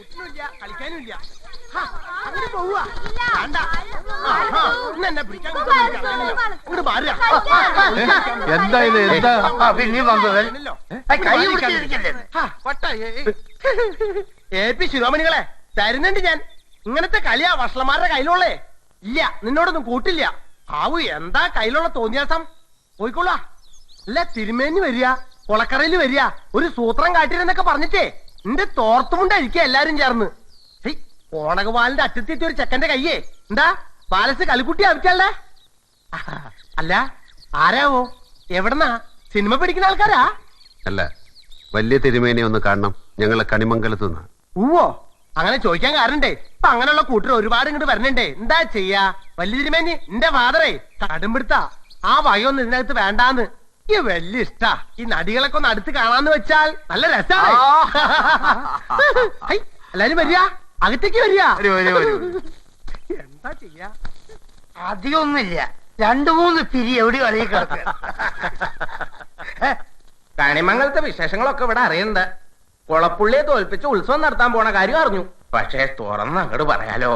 കൂട്ടിനുമില്ല കളിക്കാനുമില്ല. ഹാ, അങ്ങനെ പോവാ വേണ്ട. ആ, ആ, ഇന്ന് എന്നെ പിടിക്കാൻ ഇങ്ങോട്ട് മാറുക. എന്താ ഇത്? എന്താ? ആ, പിന്നെയും വന്നത് കൈ പിടിച്ചിരിക്കല്ലേ? ഏ പി ശിരോമണികളെ തരുന്നുണ്ട് ഞാൻ. ഇങ്ങനത്തെ കളിയാ വഷളന്മാരുടെ കയ്യിലുള്ളേ. ഇല്ല നിന്നോടൊന്നും കൂട്ടില്ല. ആവു എന്താ കയ്യിലുള്ള തോന്നിയാസം? പോയിക്കൊള്ളാ അല്ല തിരുമേനി വരിക കൊളക്കറയിൽ വരിക ഒരു സൂത്രം കാട്ടിരുന്നൊക്കെ പറഞ്ഞിട്ടേ. നിന്റെ തോർത്തുമുണ്ടായിരിക്കും എല്ലാരും ചേർന്ന്. ഓണക ഓണകവാലിന്റെ അറ്റത്തെത്തി ഒരു ചെക്കന്റെ കയ്യേ. എന്താ? ബാലസ് കളിക്കുട്ടി ആവശ്യല്ലേ അല്ല ആരാവോ? എവിടെന്നാ? സിനിമ പിടിക്കുന്ന ആൾക്കാരാ? അല്ല വലിയ തിരുമേനെ ഒന്ന് കാണണം. ഞങ്ങളെ കണിമംഗലത്ത് നിന്ന് ഊവോ? അങ്ങനെ ചോദിക്കാൻ കാരണണ്ടേ. ഇപ്പൊ അങ്ങനെയുള്ള കൂട്ടർ ഒരുപാട് ഇങ്ങോട്ട് വരണണ്ടേ. എന്താ ചെയ്യാ? വലിയ തിരുമേനി എന്റെ ഫാദറേ കടുംപിടുത്ത. ആ വകയൊന്നും ഇതിനകത്ത് വേണ്ടാന്ന്. ഈ വലിയ ഇഷ്ട. ഈ നടികളൊക്കെ ഒന്ന് അടുത്ത് കാണാന്ന് വെച്ചാൽ നല്ല രസമാണ് എല്ലാരും വരിക. അകത്തേക്ക് വരിക. വരൂ, വരൂ, വരൂ. എന്താ ചെയ്യാ? അധികമൊന്നുമില്ല. രണ്ടു മൂന്ന് പിരി എവിടെ കിടക്കുക കണിമംഗലത്തെ വിശേഷങ്ങളൊക്കെ ഇവിടെ അറിയണ്ട. കുളപ്പുള്ളിയെ തോൽപ്പിച്ച് ഉത്സവം നടത്താൻ പോണ കാര്യം അറിഞ്ഞു. പക്ഷേ തുറന്ന് അങ്ങോട്ട് പറയാലോ.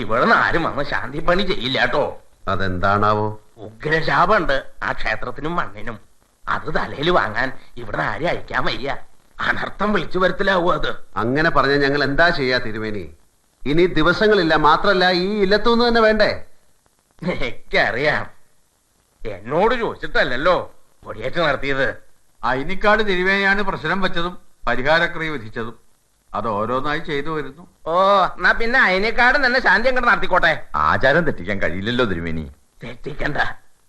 ഇവിടുന്ന് ആരും വന്ന് ശാന്തി പണി ചെയ്യില്ല കേട്ടോ. അതെന്താണാവോ? ഉഗ്രശാപുണ്ട് ആ ക്ഷേത്രത്തിനും മണ്ണിനും. അത് തലയിൽ വാങ്ങാൻ ഇവിടെ ആരും അയക്കാൻ വയ്യ. അനർത്ഥം വിളിച്ചു വരുത്തലാവൂ അത്. അങ്ങനെ പറഞ്ഞ ഞങ്ങൾ എന്താ ചെയ്യാ തിരുമേനി? ഇനി ദിവസങ്ങളില്ല മാത്രല്ല ഈ ഇല്ലത്തുനിന്ന് തന്നെ വേണ്ടേ? എനിക്കറിയാം. എന്നോട് ചോദിച്ചിട്ടല്ലല്ലോ കൊടിയേറ്റ് നടത്തിയത്. അയിനിക്കാട് തിരുവേനിയാണ് പ്രശ്നം വെച്ചതും പരിഹാരക്രിയ വിധിച്ചതും. അത് ഓരോന്നായി ചെയ്തു വരുന്നു. ഓ എന്നാ പിന്നെ അയിനിക്കാട് തന്നെ ശാന്തി അങ്ങോട്ട് നടത്തിക്കോട്ടെ. ആചാരം തെറ്റിക്കാൻ കഴിയില്ലല്ലോ തിരുമേനി. തെറ്റിക്കണ്ട.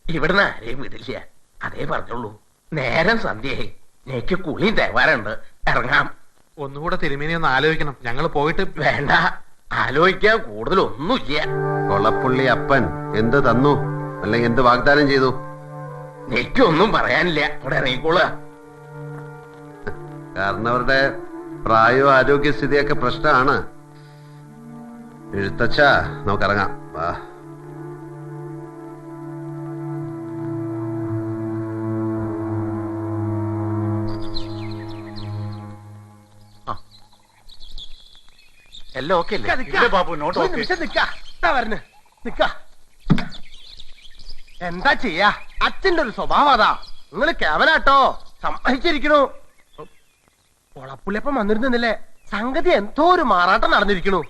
ഇവിടുന്ന് ആരെയും വിടില്ല. അതേ പറഞ്ഞുള്ളൂ നേരം സന്ധ്യയായി എനിക്ക് കുളിയും തേവാറുണ്ട്. ഇറങ്ങാം. ഒന്നുകൂടെ തിരുമേനി ഒന്ന് ആലോചിക്കണം. ഞങ്ങൾ പോയിട്ട് വേണ്ട. ആലോചിക്കാൻ കൂടുതൽ ഒന്നുമില്ല കൊളപ്പുള്ളി അപ്പൻ എന്ത് തന്നു? അല്ലെങ്കിൽ എന്ത് വാഗ്ദാനം ചെയ്തു? എനിക്കൊന്നും പറയാനില്ല. ഇവിടെ ഇറങ്ങിക്കോളുക. കാരണം അവരുടെ പ്രായവും ആരോഗ്യസ്ഥിതിയൊക്കെ പ്രശ്നമാണ്. എഴുത്തച്ഛ നമുക്കിറങ്ങാം. വാ. എല്ലാം ഓക്കെ. ദാ വരണ്. നിക്ക. എന്താ ചെയ്യാ? അച്ഛന്റെ ഒരു സ്വഭാവം അതാ. നിങ്ങൾ കേവലാട്ടോ സമ്മതിച്ചിരിക്കണു. കൊളപ്പുള്ളിയപ്പം വന്നിരുന്നില്ലേ? സംഗതി എന്തോ ഒരു മാറാട്ടം നടന്നിരിക്കണു.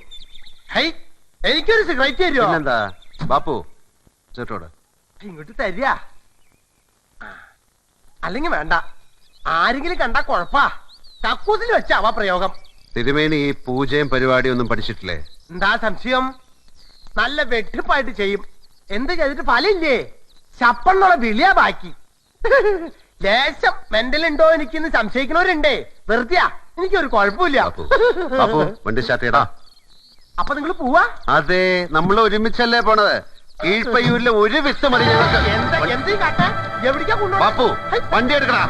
ഹൈ എനിക്കൊരു സിഗരറ്റ് തരുമോ എന്താ ബാപ്പു ചേട്ടോട് ഇങ്ങോട്ട് തരിക. അല്ലെങ്കിൽ വേണ്ട. ആരെങ്കിലും കണ്ടാ കൊഴപ്പാ. കക്കൂസിൽ വെച്ചാവാ പ്രയോഗം. തിരുമേനി ഈ പൂജയും പരിപാടിയും ഒന്നും പഠിച്ചിട്ടില്ലേ? എന്താ സംശയം? നല്ല വെട്ടിപ്പായിട്ട് ചെയ്യും. എന്ത് ചെയ്തിട്ട് ഫലില്ലേ ചപ്പെന്നുള്ള വിളിയാ ബാക്കി. ലേശം മെന്റലുണ്ടോ എനിക്കിന്ന് സംശയിക്കുന്നവരുണ്ടേ. വെറുതെയാ. എനിക്കൊരു കുഴപ്പമില്ല. വണ്ടി അപ്പൊ നിങ്ങൾ പോവാ? അതെ നമ്മൾ ഒരുമിച്ചല്ലേ പോണത്. കീഴ്പയ്യൂരിലെ ഒരു വിത്ത് മതി ഞങ്ങൾക്ക്? ബാപ്പു വണ്ടി എടുക്കടാ.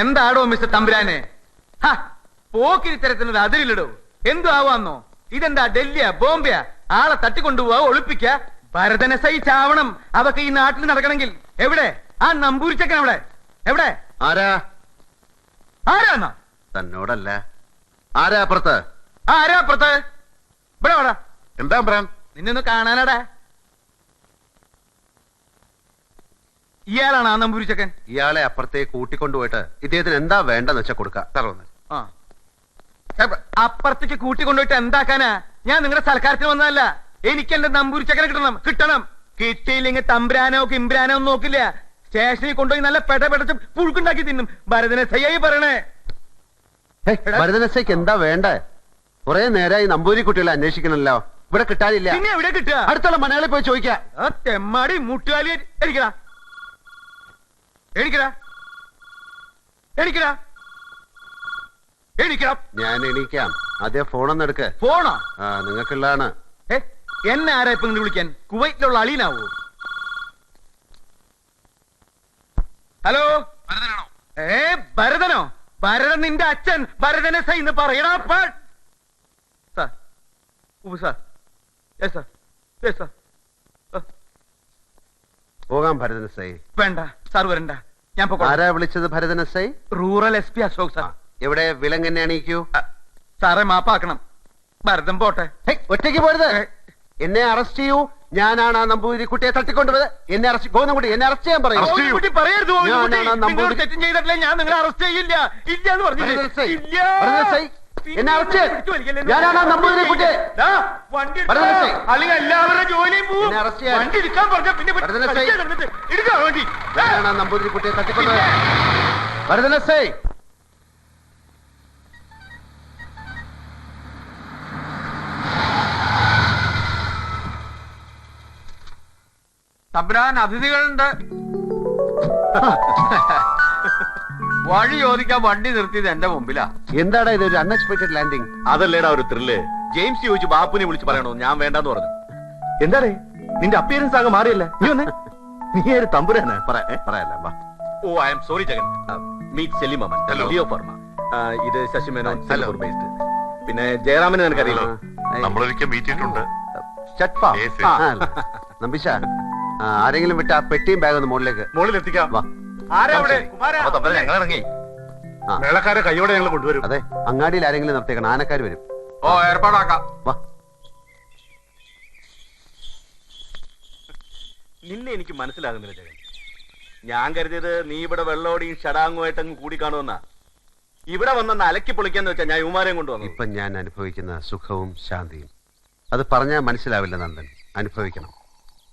എന്താടോ മിസ്റ്റർ തമ്പുരാനെ? പോക്കിരി പോക്കിരിത്തരത്തിനൊരു അതിരിലിടോ. എന്തു ആവാന്നോ? ഇതെന്താ ഡൽഹിയാ ബോംബെയാ? ആളെ തട്ടിക്കൊണ്ടുപോവാ ഒളിപ്പിക്ക? ഭരതനെ സഹിച്ചാവണം അതൊക്കെ ഈ നാട്ടിൽ നടക്കണമെങ്കിൽ. എവിടെ? ആ നമ്പൂരിച്ചക്കൻ അവിടെ. എവിടെ? ആരാ? ആരാന്ന? തന്നോടല്ല. ആരാ അപ്പുറത്ത്? ആരാ അപ്പുറത്ത്? ഇവിടെ വേടാ. എന്താ പറയാൻ നിന്നൊന്ന് കാണാനാടാ. ഇയാളാണ് ആ നമ്പൂരിച്ചക്കൻ. ഇയാളെ അപ്പുറത്തേക്ക് കൂട്ടിക്കൊണ്ടുപോയിട്ട് ഇദ്ദേഹത്തിന് എന്താ വേണ്ടെന്ന് വെച്ചാൽ കൊടുക്കാം. ആ. ഹെബ, അപ്പുറത്തേക്ക് കൂട്ടിക്കൊണ്ടുപോയിട്ട് എന്താക്കാനാ? ഞാൻ നിങ്ങളുടെ സൽക്കാരത്തിന് വന്നതല്ല. എനിക്ക് എന്റെ നമ്പൂരിച്ചക്കനെ കിട്ടണം കിട്ടണം. കിട്ടിയില്ലെങ്കിൽ തമ്പ്രാനോ കിംബ്രാനോ ഒന്നും നോക്കില്ല. സ്റ്റേഷനിൽ കൊണ്ടുപോയി നല്ല പെട പെടച്ച് പുഴുക്കുണ്ടാക്കി തിന്നും. ഭരതനെ സയ്യായി പറയണേ. ഭരതനസയ്ക്ക് എന്താ വേണ്ടേ? കുറെ നേരമായി നമ്പൂരി കുട്ടികളെ അന്വേഷിക്കണല്ലോ. ഇവിടെ കിട്ടാനില്ല. പിന്നെ എവിടെ കിട്ടുക? അടുത്തുള്ള മലയാളി പോയി ചോദിക്കാം. തെമ്മാടി മുട്ടുകാലി ഞാൻ എണീക്കാം. അതേ ഫോണൊന്നും എടുക്ക്. ഫോണോ? ആ നിങ്ങൾക്കുള്ളതാണ്. ഏ എന്നെ ആരാ ഇപ്പൊ ഇങ്ങനെ വിളിക്കാൻ? കുവൈറ്റിലുള്ള അളീനാവോ? ഹലോ? ഏ ഭരതനോ? ഭരതൻ നിന്റെ അച്ഛൻ. ഭരതനെ സൈന്ന് എന്ന് പറയണ sir sir yes sir yes sir പോകാം ഭരതൻ സൈ വേണ്ട. സാർ വരണ്ട. ഞാൻ ആരാ വിളിച്ചത് Bharathan S I? Rural S P Ashok sir. ഇവിടെ വിലങ്ങനെ അണിയിക്കൂ. സാറെ സാറേ മാപ്പാക്കണം. ഭരതം പോട്ടെ. ഒറ്റയ്ക്ക് പോരുത്. എന്നെ അറസ്റ്റ് ചെയ്യൂ. ഞാനാണ് ആ നമ്പൂതിരി കുട്ടിയെ തട്ടിക്കൊണ്ടുപോയത് എന്നെ അറസ്റ്റ് ഗോവിന്ദൻകുട്ടി എന്നെ അറസ്റ്റ് ചെയ്യാൻ പറയും. ഞാൻ നിങ്ങളെ അറസ്റ്റ് ചെയ്യില്ല. ഇല്ല എന്ന് പറഞ്ഞില്ലേ? എന്നെ അറസ്റ്റ്? ഞാനാണ് നമ്പൂതിരി. അല്ലെങ്കിൽ എല്ലാവരുടെ ജോലിയും പോവും. വണ്ടി എടുക്കാൻ പറഞ്ഞാ പിന്നെ എടുക്കാൻ വേണ്ടി. ഞാനാണ് കുട്ടിയെ തമ്പുരാൻ അതിഥികളുണ്ട്. വഴി ചോദിക്കാൻ വണ്ടി നിർത്തിയത് എന്റെ മുമ്പിലാ. എന്താടാ ഇത് ഒരു അൺഎക്സ്പെക്ടഡ് ലാൻഡിങ് അതല്ലേടാ ഒരു ത്രില്ല് ജെയിംസ് ചോദിച്ചു ബാപ്പുനെ വിളിച്ച് പറയണോ? ഞാൻ വേണ്ടെന്ന് പറഞ്ഞു. എന്താടേ? നിന്റെ അപ്പിയറൻസ് ആകെ മാറിയല്ലേ? നീ ഒന്ന് നീ ഒരു തമ്പുരാണ് പറയാല്ല വാ. ഓ I'm sorry Jagan. Meet സെലിമൻ Leo Pharma. ഇത് ശശിമേനോൻ മേനോൻ ബേസ്ഡ് പിന്നെ ജയറാമനെ നമ്മൾ നമ്മളൊരിക്കൽ മീറ്റ് ചെയ്തിട്ടുണ്ട്. ഷട്ട്ഫാ. Yes, yes. ആ, അല്ല. നമ്പിശ ആരെങ്കിലും വിട്ട ആ പെട്ടിയും ബാഗ് ഒന്ന് മുകളിലേക്ക്. മുകളിൽ എത്തിക്കാം വാ. ഞങ്ങൾ ഇറങ്ങി. മേളക്കാരെ കൈയോടെ ഞങ്ങൾ കൊണ്ടുവരും. അതെ അങ്ങാടിയിൽ ആരെങ്കിലും നിർത്തിയേക്കണം. ആനക്കാർ വരും. ഓ ഏർപ്പാടാക്കാം. വാ. നിന്നെ എനിക്ക് മനസ്സിലാകുന്നില്ല ജഗൻ. ഞാൻ കരുതിയത് നീ ഇവിടെ വെള്ളോടിയും ഷടാങ്ങുമായിട്ട് അങ്ങ് കൂടിക്കാണുമെന്നാ. ഇവിടെ വന്ന അലക്കി പൊളിക്കാന്ന് വെച്ചാ ഞാൻ യുമാരെയും കൊണ്ടുവന്നു ഇപ്പൊ ഞാൻ അനുഭവിക്കുന്ന സുഖവും ശാന്തിയും. അത് പറഞ്ഞാൽ മനസ്സിലാവില്ല നന്ദൻ. അനുഭവിക്കണം.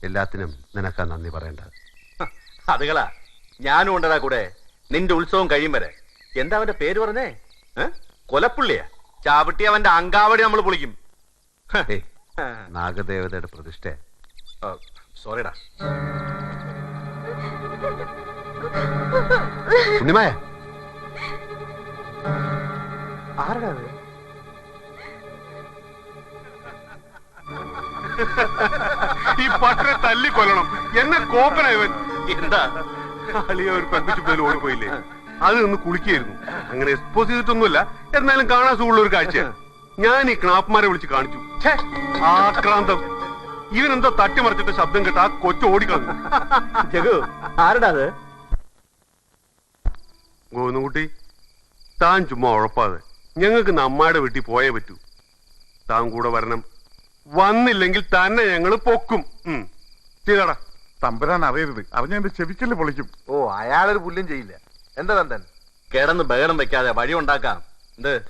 എല്ലാത്തിനും നിനക്കാ നന്ദി പറയേണ്ടത്. അതുകളാ ഞാനും ഉണ്ടടാ കൂടെ. നിന്റെ ഉത്സവം കഴിയും വരെ. എന്താ അവന്റെ പേര് പറഞ്ഞേ? കൊലപ്പുള്ളിയാ? ചാവട്ടി അവന്റെ അങ്കാവടി നമ്മൾ പൊളിക്കും. നാഗദേവതയുടെ പ്രതിഷ്ഠ സോറിടാ. ഉണ്ണിമായ. ആരടാ ഈ പട്ടരെ തല്ലിക്കൊല്ലണം. എന്നെ എന്നെ കോപ്പനായവൻ എന്താ? അളിയ ഒരു പെൺകുട്ടി പേര് ഓടിപ്പോയില്ലേ? അത് നിന്ന് കുളിക്കായിരുന്നു. അങ്ങനെ എക്സ്പോസ് ചെയ്തിട്ടൊന്നുമില്ല എന്നാലും കാണാൻ സുഖമുള്ള ഒരു കാഴ്ച ഞാൻ ഈ ക്ലാപ്പ്മാരെ വിളിച്ച് കാണിച്ചു. ആക്രാന്തം. ഇവൻ എന്തോ തട്ടിമറിച്ചിട്ട് ശബ്ദം കേട്ട് ആ കൊച്ചു ഓടിക്കളഞ്ഞു. ജഗു ആരടാ അത്? ഗോവിന്ദൻകുട്ടി താൻ ചുമ്മാ ഉഴപ്പാതെ. ഞങ്ങൾക്ക് നമ്മുടെ വീട്ടിൽ പോയേ പറ്റൂ. താൻ കൂടെ വരണം. വന്നില്ലെങ്കിൽ തന്നെ ഞങ്ങൾ പൊക്കും. ചെയ്തടാ. തമ്പുരാൻ അറിയരുത്. അറിഞ്ഞ എന്റെ ചെവിക്കൽ പൊളിക്കും. ഓ അയാളൊരു പുല്ലും ചെയ്യില്ല. എന്താ തന്തൻ കിടന്ന് ബഹളം വെക്കാതെ വഴി ഉണ്ടാക്കാം. എന്ത്?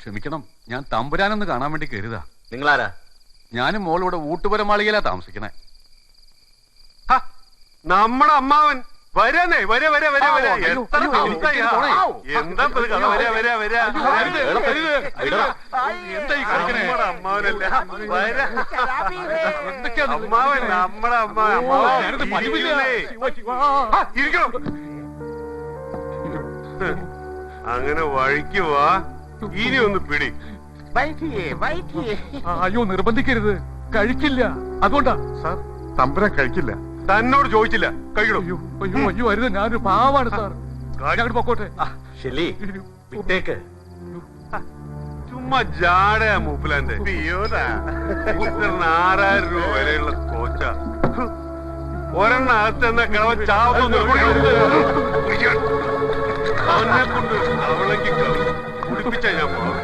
ക്ഷമിക്കണം. ഞാൻ തമ്പുരാനൊന്ന് കാണാൻ വേണ്ടി കരുതാ. നിങ്ങളാരാ? ഞാനും മോളിവിടെ ഊട്ടുപുരമാളികയിലാ താമസിക്കണേ. ഹ, നമ്മുടെ അമ്മാവൻ. വരാനേ വര വര വര വര എത്ര ദിവസമായി. എന്താ ഇത് കഥ? വര വര വര? അമ്മാവൻ നമ്മുടെ. ഇരിക്കുന്നേ. ആ, ഇരിക്കണം അങ്ങനെ വഴിക്ക് വാ ഇനി ഒന്ന് പിടി അയ്യോ നിർബന്ധിക്കരുത് കഴിക്കില്ല അതുകൊണ്ടാ സാർ തമ്പുരാൻ കഴിക്കില്ല തന്നോട് ചോദിച്ചില്ല. കഴിക്കണോ അയ്യോ അയ്യോ അയ്യോ അരുത്. ഞാനൊരു പാവാണ് സാർ. ഞങ്ങൾ പൊക്കോട്ടെ. ശരി വിട്ടേക്ക്. ചുമ്മാ ജാടയാ മൂപ്പിലാന്റെ ആറായിരം രൂപ വിലയുള്ള കോച്ച. ഒരെണ്ണ അകത്തെന്ന കിളവ ചാവുന്നു. അവനെ കൊണ്ട് അവളേക്ക് കുടിപ്പിച്ച ഞാൻ പോകും.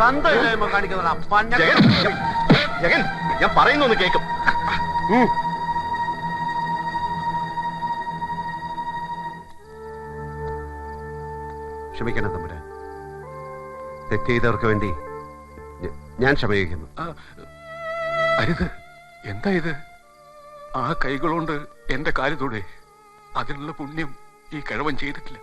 തന്തയില്ലായ്മ കാണിക്കുന്നതാ. പഞ്ഞ ജഗൻ ജഗൻ ഞാൻ പറയുന്നൊന്ന് കേക്കും ക്ഷമിക്കണം തമ്പുരാൻ. തെറ്റ് ചെയ്തവർക്ക് വേണ്ടി ഞാൻ ക്ഷമയിക്കുന്നു അരുത്. എന്താ ഇത്? ആ കൈകളുകൊണ്ട് എന്റെ കാലിലൂടെ അതിനുള്ള പുണ്യം ഈ കിഴവൻ ചെയ്തിട്ടില്ല.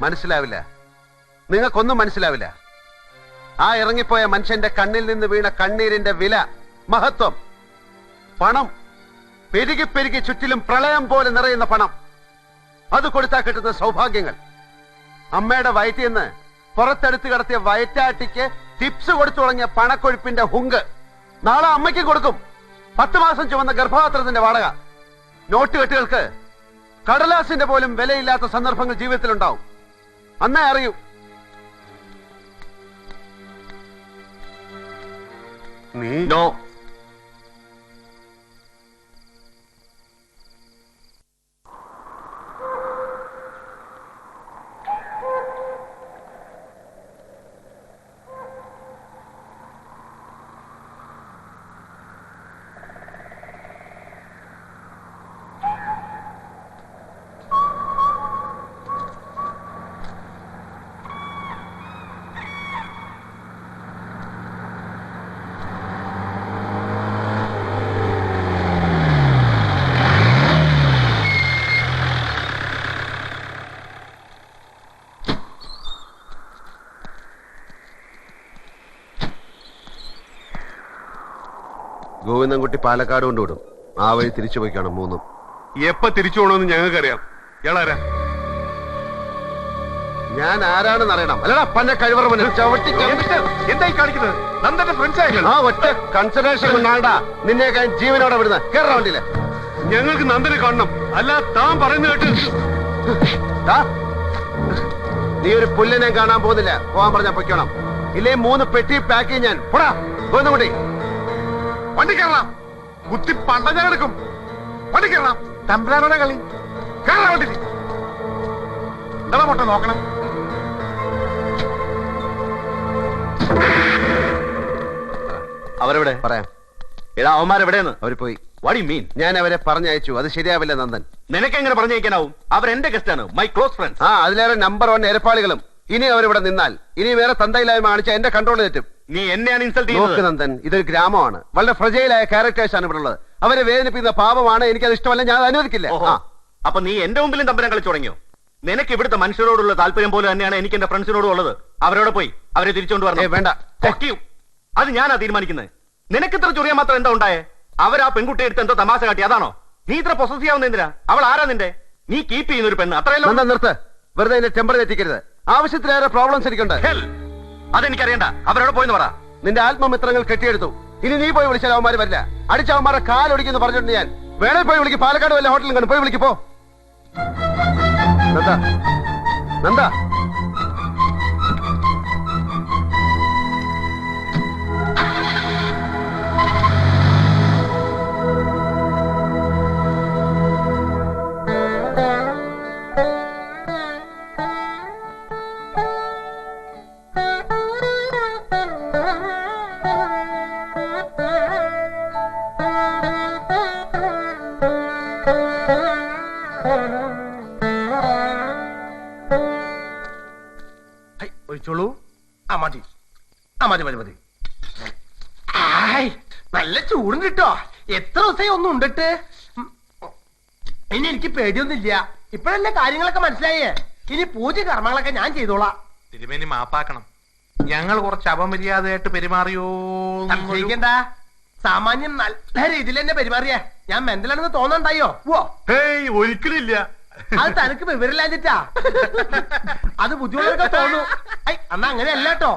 മനസ്സിലാവില്ല. നിങ്ങൾക്കൊന്നും മനസ്സിലാവില്ല. ആ ഇറങ്ങിപ്പോയ മനുഷ്യന്റെ കണ്ണിൽ നിന്ന് വീണ കണ്ണീരിന്റെ വില മഹത്വം പണം പെരുകി പെരുകി ചുറ്റിലും പ്രളയം പോലെ നിറയുന്ന പണം. അത് കൊടുത്താൽ കിട്ടുന്ന സൗഭാഗ്യങ്ങൾ. അമ്മയുടെ വയറ്റിൽ നിന്ന് പുറത്തെടുത്ത് കിടത്തിയ വയറ്റാട്ടിക്ക് ടിപ്സ് കൊടുത്തു തുടങ്ങിയ പണക്കൊഴുപ്പിന്റെ ഹുങ്ക് നാളെ അമ്മയ്ക്ക് കൊടുക്കും. പത്ത് മാസം ചുമന്ന ഗർഭപാത്രത്തിന്റെ വാടക. നോട്ടുകെട്ടുകൾക്ക് കടലാസിന്റെ പോലും വിലയില്ലാത്ത സന്ദർഭങ്ങൾ ജീവിതത്തിലുണ്ടാവും. അന്നേ അറിയൂ. നീ. ഗോവിന്ദൻകുട്ടി പാലക്കാട് കൊണ്ടുവിടും. ആ വഴി തിരിച്ചു പോയിക്കണം മൂന്നും. എപ്പ തിരിച്ചു പോകണമെന്ന് ഞങ്ങൾക്കറിയാം. ഇയാളാരാ? ഞാൻ ആരാണെന്ന് അറിയണം. അല്ലടാ പന്ന കഴിവറ ചവിട്ടി എന്തായി കാണിക്കുന്നത്? നന്ദന്റെ ഫ്രണ്ട്സ് ആയിരുന്നു ആ ഒറ്റ കൺസിഡറേഷൻ ജീവനോടെ വിടുന്ന കേരള വണ്ടിയിൽ. ഞങ്ങൾക്ക് നന്ദനെ കാണണം. അല്ല താൻ പറയുന്ന കേട്ട് നീ ഒരു പുല്ലിനെ കാണാൻ പോകുന്നില്ല. പോവാൻ പറഞ്ഞ പൊയ്ക്കണം. ഇല്ലേ മൂന്ന് പെട്ടി പാക്ക് ചെയ്യാൻ ഞാൻ. പോടാ ഗോവിന്ദൻകുട്ടി. വണ്ടി കയറാം കുത്തി പണ്ട ഞാൻ എടുക്കും. വണ്ടി കയറാം തമ്പുരാനോടെ കളി. വണ്ടി എന്താ മൊട്ട നോക്കണം? അവരെവിടെ? പറയാം. എടാ അവന്മാരെവിടെയെന്ന് അവർ പോയി. വാട്ട് യു മീൻ ഞാൻ അവരെ പറഞ്ഞയച്ചു. അത് ശരിയാവില്ല നന്ദൻ. നിനക്ക് എങ്ങനെ പറഞ്ഞയക്കാനാവും? അവർ എന്റെ ഗസ്റ്റ് ആണ് മൈ ക്ലോസ് ഫ്രണ്ട്സ് ആ അതിലേറെ നമ്പർ വൺ എരപ്പാളികളും. ഇനി അവരിവിടെ നിന്നാൽ ഇനി വേറെ തന്തയില്ലായ്മ കാണിച്ച എന്റെ കൺട്രോളിൽ തെറ്റും. നീ എന്നെയാണ് ഇൻസൾട്ട് നോക്ക് ചെയ്യുന്നത് നന്ദൻ ഇതൊരു ഗ്രാമമാണ്. വളരെ ഫ്രജയിലായ ക്യാരക്ടേഴ്സ് ആണ് ഇവിടെ ഉള്ളത് അവരെ വേദനിപ്പിക്കുന്ന പാപമാണ് എനിക്കത് ഇഷ്ടമല്ല ഞാൻ അത് അനുവദിക്കില്ല. ഓഹോ. ആ. അപ്പൊ നീ എന്റെ മുമ്പിലും തമ്പരം കളിച്ചു തുടങ്ങിയോ? നിനക്ക് ഇവിടുത്തെ മനുഷ്യരോടുള്ള താല്പര്യം പോലെ തന്നെയാണ് എനിക്ക് എന്റെ ഫ്രണ്ട്സിനോടും ഉള്ളത്. അവരോട് പോയി അവരെ തിരിച്ചുകൊണ്ട് ഏ, വേണ്ട. Fuck you. അത് ഞാനാ തീരുമാനിക്കുന്നത്. നിനക്ക് ഇത്ര ചൊറിയാൻ മാത്രം എന്താ ഉണ്ടായേ? അവർ ആ പെൺകുട്ടി എടുത്ത് എന്തോ തമാശ കാട്ടി. അതാണോ? നീ ഇത്ര പൊസസ് ചെയ്യാവുന്ന എന്തിനാ? അവൾ ആരാ നിന്റെ? നീ കീപ്പ് ചെയ്യുന്ന ഒരു പെണ്ണ്. അത്രയല്ലോ നന്ദൻ നിർത്ത്. വെറുതെ എന്റെ ടെമ്പർ തെറ്റിക്കരുത് ആവശ്യത്തിലേറെ പ്രോബ്ലംസ് എനിക്കുണ്ട്. Hell. അതെനിക്കറിയണ്ട. അവരോട് പോയിന്ന് പറ. നിന്റെ ആത്മമിത്രങ്ങൾ കെട്ടിയെടുത്തു. ഇനി നീ പോയി വിളിച്ചാൽ അവന്മാര് വരില്ല. അടിച്ച അവന്മാരെ കാലൊടിക്കുന്നു പറഞ്ഞിട്ടുണ്ട് ഞാൻ. വേണേ പോയി വിളിക്കും. പാലക്കാട് വല്ല ഹോട്ടലിൽ കണ്ടു പോയി വിളിക്കപ്പോ നന്ദ. നന്ദ. എത്ര ദിവസമായി ഒന്നും ഉണ്ടിട്ട്? ഇനി എനിക്ക് പേടിയൊന്നുമില്ല. ഇപ്പോഴല്ലേ കാര്യങ്ങളൊക്കെ മനസ്സിലായേ? ഇനി പൂജ കർമ്മങ്ങളൊക്കെ ഞാൻ ചെയ്തോളാം. തിരുമേനി മാപ്പാക്കണം. ഞങ്ങൾ കുറച്ച് അപമര്യാദയായിട്ട് പെരുമാറിയോ സംശയിക്കണ്ട. സാമാന്യം നല്ല രീതിയിൽ തന്നെ പെരുമാറിയേ. ഞാൻ മെന്തലാണെന്ന് തോന്നണ്ടായോ? ഓ ഹേയ് ഒരിക്കലില്ല അത് തനിക്ക് വിവരമില്ലാഞ്ഞിട്ടാ. അത് ബുദ്ധിമുട്ടൊക്കെ തോന്നു. ഐ അന്നാ അങ്ങനെയല്ല കേട്ടോ.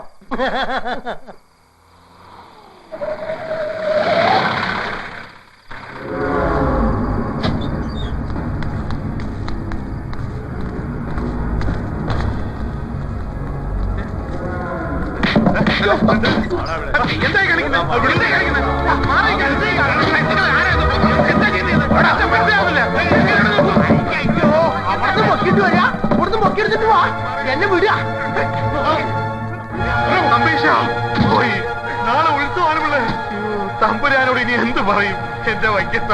അവിടുന്ന് പൊക്കിട്ട് വരാ ഇവിടുന്ന് പൊക്കിയെടുത്തിട്ട് വാ എന്നെ വിടുക നാളെ ഉത്സവമാണുള്ളത് തമ്പുരാനോട് ഇനി എന്ത് പറയും? എന്റെ വൈദ്യത്ത